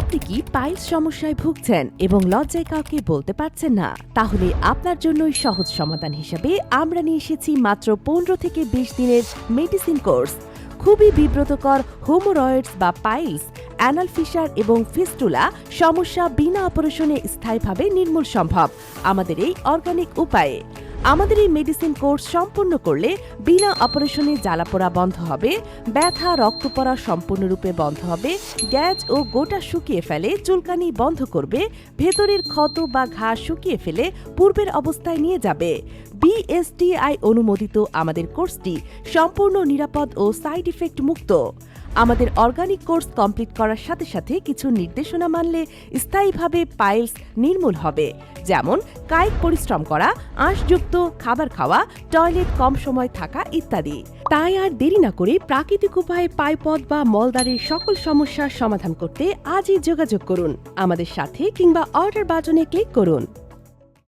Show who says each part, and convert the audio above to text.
Speaker 1: আপনি কি পাইলস সমস্যায় ভুগছেন এবং লজ্জায় কাউকে বলতে পারছেন না? তাহলে আপনার জন্যই সহজ সমাধান হিসেবে আমরা নিয়ে এসেছি মাত্র পনেরো থেকে বিশ দিনের মেডিসিন কোর্স খুবই বিব্রতকর হোমোরয়েডস বা পাইলস, অ্যানাল ফিশার এবং ফিস্টুলা সমস্যা বিনা অপারেশনে স্থায়ীভাবে নির্মূল সম্ভব। আমাদের এই অর্গানিক উপায়ে। আমাদের এই মেডিসিন কোর্স সম্পূর্ণ করলে বিনা অপারেশনে জ্বালাপোড়া বন্ধ হবে, ব্যথা রক্ত পড়া সম্পূর্ণরূপে বন্ধ হবে গ্যাজ ও গোটা শুকিয়ে ফেলে চুলকানি বন্ধ করবে, ভেতরের ক্ষত বা ঘা শুকিয়ে ফেলে পূর্বের অবস্থায় নিয়ে যাবে। বিএসটিআই অনুমোদিত আমাদের কোর্সটি সম্পূর্ণ নিরাপদ ও সাইড ইফেক্ট মুক্ত। আমাদের অর্গানিক কোর্স কমপ্লিট করার সাথে সাথে কিছু নির্দেশনা মানলে স্থায়ীভাবে পাইলস নির্মূল হবে। যেমন, কায়িক পরিশ্রম করা, আঁশযুক্ত খাবার খাওয়া টয়লেট কম সময় থাকা ইত্যাদি। তাই আর দেরি না করে প্রাকৃতিক উপায়ে পাইপদ বা মলদারের সকল সমস্যার সমাধান করতে আজই যোগাযোগ করুন। আমাদের সাথে কিংবা অর্ডার বাটনে ক্লিক করুন।